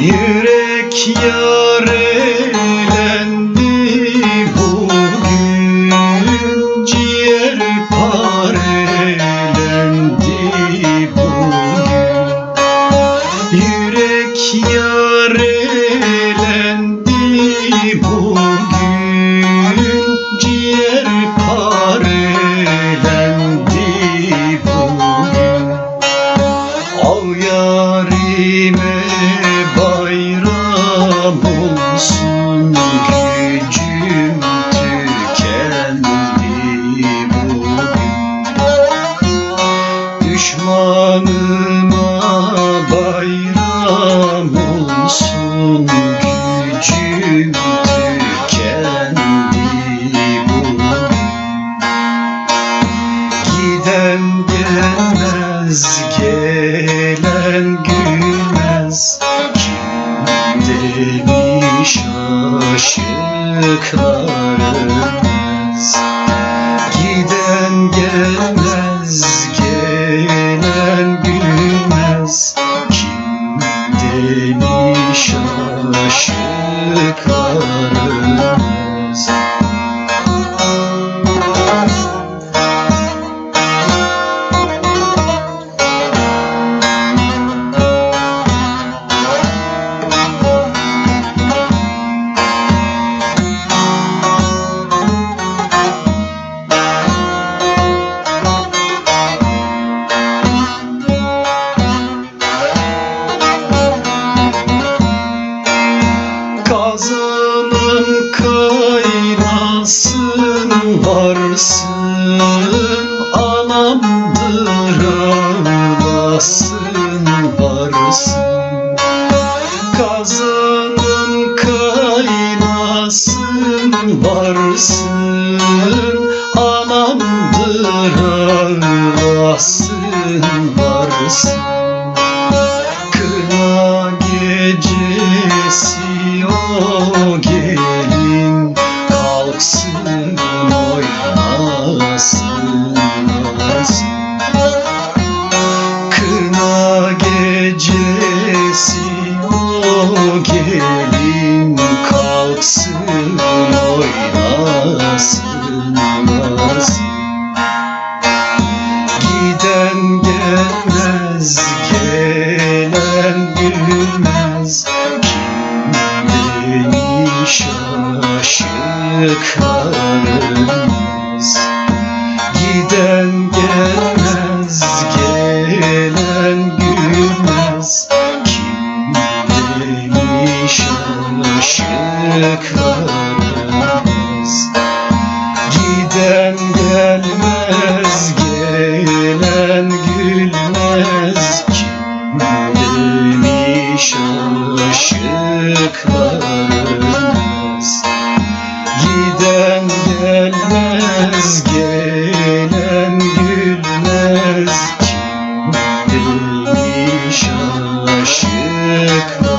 Yürek yarelendi bugün. Ciğer parelendi bugün. Yürek yarelendi olsun tükendi bugün Düşmanıma bayram olsun gücüm tükendi bugün Giden gelmez aşıklarımız Giden gelmez, gelen gülmez. Kim demiş aşıklarımız Kazanın kaynasın varsın Anamdır ağlasın varsın. Kazanın kaynasın varsın Anamdır ağlasın varsın. Gelin kalksın oynasın oynasın. Giden gelmez, gelen gülmez. Kim beni şaşıkarmaz Giden gelmez, şaşıklarmaz Giden gelmez, gelen gülmez. Kim beni şaşıklarmaz